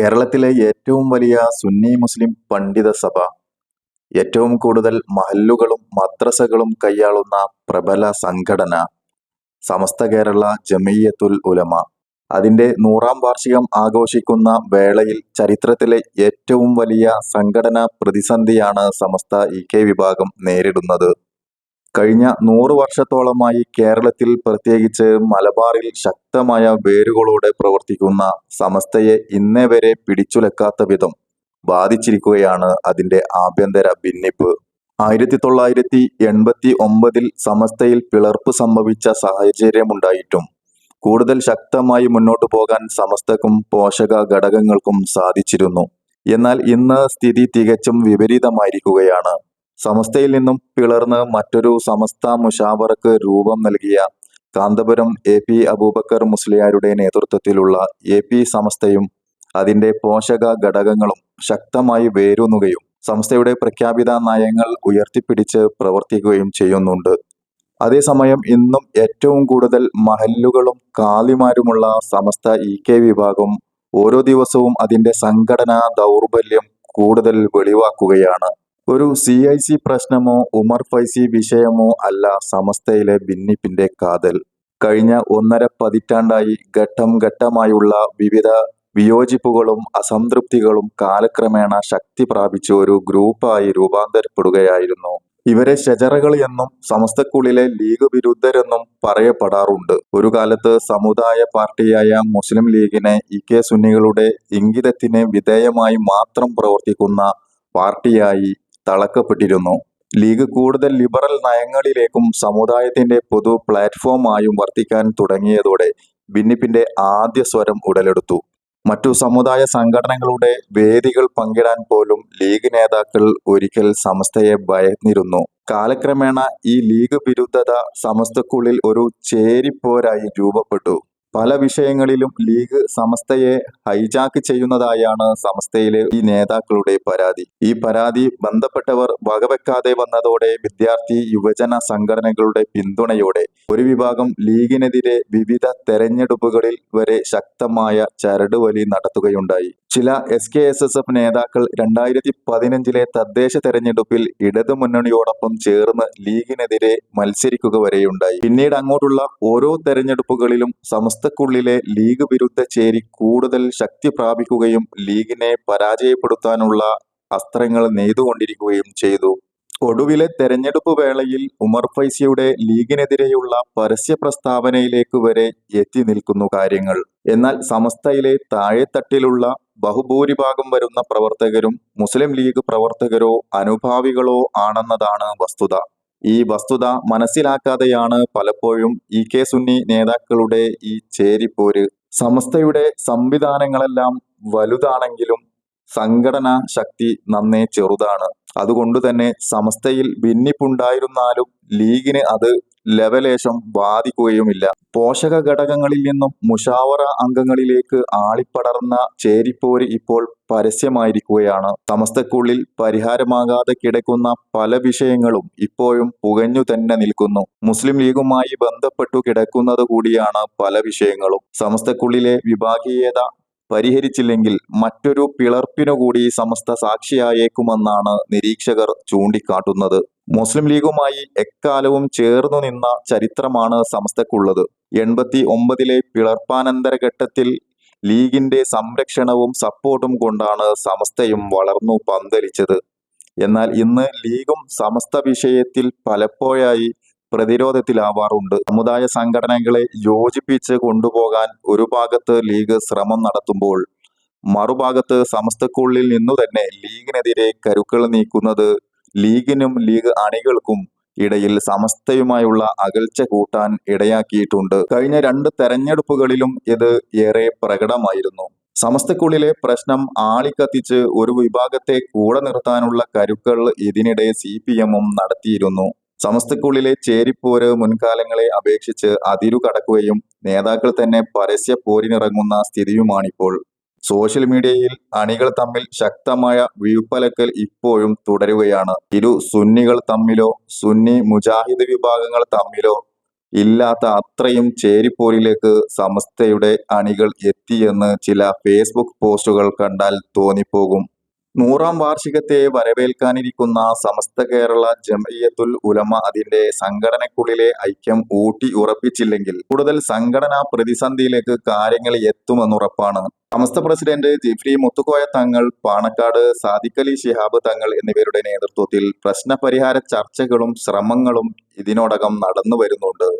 കേരളത്തിലെ ഏറ്റവും വലിയ സുന്നി മുസ്ലിം പണ്ഡിത സഭ. ഏറ്റവും കൂടുതൽ മഹല്ലുകളും മദ്രസകളും കൈയാളുന്ന പ്രബല സംഘടന. സമസ്ത കേരള ജമീയത്തുൽ ഉലമ. അതിന്റെ നൂറാം വാർഷികം ആഘോഷിക്കുന്ന വേളയിൽ ചരിത്രത്തിലെ ഏറ്റവും വലിയ സംഘടനാ പ്രതിസന്ധിയാണ് സമസ്ത ഇ കെ വിഭാഗം നേരിടുന്നത്. കഴിഞ്ഞ നൂറ് വർഷത്തോളമായി കേരളത്തിൽ പ്രത്യേകിച്ച് മലബാറിൽ ശക്തമായ വേരുകളോടെ പ്രവർത്തിക്കുന്ന സമസ്തയെ ഇന്നേ വരെ പിടിച്ചുലക്കാത്ത വിധം ബാധിച്ചിരിക്കുകയാണ് അതിന്റെ ആഭ്യന്തര ഭിന്നിപ്പ്. ആയിരത്തി തൊള്ളായിരത്തി എൺപത്തി ഒമ്പതിൽ സമസ്തയിൽ പിളർപ്പ് സംഭവിച്ച സാഹചര്യമുണ്ടായിട്ടും കൂടുതൽ ശക്തമായി മുന്നോട്ടു പോകാൻ സമസ്തക്കും പോഷക ഘടകങ്ങൾക്കും സാധിച്ചിരുന്നു. എന്നാൽ ഇന്ന് സ്ഥിതി തികച്ചും വിപരീതമായിരിക്കുകയാണ്. സമസ്തയിൽ നിന്നും പിളർന്ന് മറ്റൊരു സമസ്ത മുഷാവറക്ക് രൂപം നൽകിയ കാന്തപുരം എ പി അബൂബക്കർ മുസ്ലിയാരുടെ നേതൃത്വത്തിലുള്ള എ പി സമസ്തയും അതിന്റെ പോഷക ഘടകങ്ങളും ശക്തമായി വേരൂന്നുകയും സംസ്ഥയുടെ പ്രഖ്യാപിത നയങ്ങൾ ഉയർത്തിപ്പിടിച്ച് പ്രവർത്തിക്കുകയും ചെയ്യുന്നുണ്ട്. അതേസമയം ഇന്നും ഏറ്റവും കൂടുതൽ മഹല്ലുകളും കാലിമാരുമുള്ള സമസ്ത ഇ കെ വിഭാഗം ഓരോ ദിവസവും അതിന്റെ സംഘടനാ ദൗർബല്യം കൂടുതൽ വെളിവാക്കുകയാണ്. ഒരു സി ഐ സി പ്രശ്നമോ ഉമർ ഫൈസി വിഷയമോ അല്ല സമസ്തയിലെ ഭിന്നിപ്പിന്റെ കാതൽ. കഴിഞ്ഞ ഒന്നര പതിറ്റാണ്ടായി ഘട്ടം ഘട്ടമായുള്ള വിവിധ വിയോജിപ്പുകളും അസംതൃപ്തികളും കാലക്രമേണ ശക്തി പ്രാപിച്ച ഒരു ഗ്രൂപ്പായി രൂപാന്തരപ്പെടുകയായിരുന്നു. ഇവരെ ഷജറകൾ എന്നും സമസ്തക്കുള്ളിലെ ലീഗ് വിരുദ്ധരെന്നും പറയപ്പെടാറുണ്ട്. ഒരു കാലത്ത് സമുദായ പാർട്ടിയായ മുസ്ലിം ലീഗിനെ ഇ കെ സുന്നികളുടെ ഇംഗിതത്തിന് വിധേയമായി മാത്രം പ്രവർത്തിക്കുന്ന പാർട്ടിയായി തളക്കപ്പെട്ടിരുന്നു. ലീഗ് കൂടുതൽ ലിബറൽ നയങ്ങളിലേക്കും സമുദായത്തിന്റെ പൊതു പ്ലാറ്റ്ഫോമായും വർത്തിക്കാൻ തുടങ്ങിയതോടെ ഭിന്നിപ്പിന്റെ ആദ്യ സ്വരം ഉടലെടുത്തു. മറ്റു സമുദായ സംഘടനകളുടെ വേദികൾ പങ്കിടാൻ പോലും ലീഗ് നേതാക്കൾ ഒരിക്കൽ സമസ്തയെ ഭയന്നിരുന്നു. കാലക്രമേണ ഈ ലീഗ് വിരുദ്ധത സമസ്തക്കുള്ളിൽ ഒരു ചേരിപ്പോരായി രൂപപ്പെട്ടു. പല വിഷയങ്ങളിലും ലീഗ് സമസ്തയെ ഹൈജാക്ക് ചെയ്യുന്നതായാണ് സമസ്തയിലെ ഈ നേതാക്കളുടെ പരാതി. ഈ പരാതി ബന്ധപ്പെട്ടവർ വകവെക്കാതെ വന്നതോടെ വിദ്യാർത്ഥി യുവജന സംഘടനകളുടെ പിന്തുണയോടെ ഒരു വിഭാഗം ലീഗിനെതിരെ വിവിധ തെരഞ്ഞെടുപ്പുകളിൽ വരെ ശക്തമായ ചരടുവലി നടത്തുകയുണ്ടായി. ചില S K S S F നേതാക്കൾ രണ്ടായിരത്തി പതിനഞ്ചിലെ തദ്ദേശ തെരഞ്ഞെടുപ്പിൽ ഇടതു മുന്നണിയോടൊപ്പം ചേർന്ന് ലീഗിനെതിരെ മത്സരിക്കുക വരെയുണ്ടായി. പിന്നീട് അങ്ങോട്ടുള്ള ഓരോ തെരഞ്ഞെടുപ്പുകളിലും സമസ്തക്കുള്ളിലെ ലീഗ് വിരുദ്ധ ചേരി കൂടുതൽ ശക്തി പ്രാപിക്കുകയും ലീഗിനെ പരാജയപ്പെടുത്താനുള്ള അസ്ത്രങ്ങൾ നെയ്തുകൊണ്ടിരിക്കുകയും ചെയ്തു. ഒടുവിലെ തെരഞ്ഞെടുപ്പ് വേളയിൽ ഉമർ ഫൈസിയുടെ ലീഗിനെതിരെയുള്ള പരസ്യ പ്രസ്താവനയിലേക്ക് വരെ എത്തി നിൽക്കുന്നു കാര്യങ്ങൾ. എന്നാൽ സമസ്തയിലെ താഴെത്തട്ടിലുള്ള ബഹുഭൂരിഭാഗം വരുന്ന പ്രവർത്തകരും മുസ്ലിം ലീഗ് പ്രവർത്തകരോ അനുഭാവികളോ ആണെന്നതാണ് വസ്തുത. ഈ വസ്തുത മനസ്സിലാക്കാതെയാണ് പലപ്പോഴും ഇ കെ സുന്നി നേതാക്കളുടെ ഈ ചേരിപ്പോര്. സമസ്തയുടെ സംവിധാനങ്ങളെല്ലാം വലുതാണെങ്കിലും സംഘടന ശക്തി നന്നേ ചെറുതാണ്. അതുകൊണ്ട് തന്നെ സമസ്തയിൽ ഭിന്നിപ്പുണ്ടായിരുന്നാലും ലീഗിന് അത് ലവലേശം ബാധിക്കുകയുമില്ല. പോഷക ഘടകങ്ങളിൽ നിന്നും മുഷാവറ അംഗങ്ങളിലേക്ക് ആളിപ്പടർന്ന ചേരിപ്പോര് ഇപ്പോൾ പരസ്യമായിരിക്കുകയാണ്. സമസ്തക്കുള്ളിൽ പരിഹാരമാകാതെ കിടക്കുന്ന പല വിഷയങ്ങളും ഇപ്പോഴും പുകഞ്ഞു തന്നെ നിൽക്കുന്നു. മുസ്ലിം ലീഗുമായി ബന്ധപ്പെട്ടു കിടക്കുന്നത് കൂടിയാണ് പല വിഷയങ്ങളും. സമസ്തക്കുള്ളിലെ വിഭാഗീയത പരിഹരിച്ചില്ലെങ്കിൽ മറ്റൊരു പിളർപ്പിനു കൂടി സമസ്ത സാക്ഷിയായേക്കുമെന്നാണ് നിരീക്ഷകർ ചൂണ്ടിക്കാട്ടുന്നത്. മുസ്ലിം ലീഗുമായി എക്കാലവും ചേർന്നു നിന്ന ചരിത്രമാണ് സമസ്തക്കുള്ളത്. എൺപത്തി ഒമ്പതിലെ പിളർപ്പാനന്തര ഘട്ടത്തിൽ ലീഗിന്റെ സംരക്ഷണവും സപ്പോർട്ടും കൊണ്ടാണ് സമസ്തയും വളർന്നു പന്തലിച്ചത്. എന്നാൽ ഇന്ന് ലീഗും സമസ്ത വിഷയത്തിൽ പലപ്പോഴായി പ്രതിരോധത്തിലാവാറുണ്ട്. സമുദായ സംഘടനകളെ യോജിപ്പിച്ച് കൊണ്ടുപോകാൻ ഒരു ഭാഗത്ത് ലീഗ് ശ്രമം നടത്തുമ്പോൾ മറുഭാഗത്ത് സമസ്തക്കുള്ളിൽ നിന്നു തന്നെ ലീഗിനെതിരെ കരുക്കൾ നീക്കുന്നത് ലീഗിനും ലീഗ് അണികൾക്കും ഇടയിൽ സമസ്തയുമായുള്ള അകൽച്ച കൂട്ടാൻ ഇടയാക്കിയിട്ടുണ്ട്. കഴിഞ്ഞ രണ്ട് തെരഞ്ഞെടുപ്പുകളിലും ഇത് ഏറെ പ്രകടമായിരുന്നു. സമസ്തക്കുള്ളിലെ പ്രശ്നം ആളിക്കത്തിച്ച് ഒരു വിഭാഗത്തെ കൂടെ നിർത്താനുള്ള കരുക്കൾ ഇതിനിടെ സി പി എമ്മും നടത്തിയിരുന്നു. സമസ്തക്കുള്ളിലെ ചേരിപ്പോര് മുൻകാലങ്ങളെ അപേക്ഷിച്ച് അതിരു കടക്കുകയും നേതാക്കൾ തന്നെ പരസ്യ പോരിനിറങ്ങുന്ന സ്ഥിതിയുമാണിപ്പോൾ. സോഷ്യൽ മീഡിയയിൽ അണികൾ തമ്മിൽ ശക്തമായ വ്യൂപ്പലക്കൽ ഇപ്പോഴും തുടരുകയാണ്. ഇരു സുന്നികൾ തമ്മിലോ സുന്നി മുജാഹിദ് വിഭാഗങ്ങൾ തമ്മിലോ ഇല്ലാത്ത അത്രയും ചേരിപ്പോരിലേക്ക് സമസ്തയുടെ അണികൾ എത്തിയെന്ന് ചില ഫേസ്ബുക്ക് പോസ്റ്റുകൾ കണ്ടാൽ തോന്നിപ്പോകും. നൂറാം വാർഷികത്തെ വരവേൽക്കാനിരിക്കുന്ന സമസ്ത കേരള ജമയത്തുൽ ഉലമ അതിന്റെ സംഘടനയ്ക്കുള്ളിലെ ഐക്യം ഊട്ടി ഉറപ്പിച്ചില്ലെങ്കിൽ കൂടുതൽ സംഘടനാ പ്രതിസന്ധിയിലേക്ക് കാര്യങ്ങൾ എത്തുമെന്നുറപ്പാണ് സമസ്ത പ്രസിഡന്റ് ജിഫ്രി മുത്തുക്കോയ തങ്ങൾ പാണക്കാട് സാദിഖലി ശിഹാബ് തങ്ങൾ എന്നിവരുടെ നേതൃത്വത്തിൽ പ്രശ്നപരിഹാര ചർച്ചകളും ശ്രമങ്ങളും ഇതിനോടകം നടന്നു വരുന്നുണ്ട്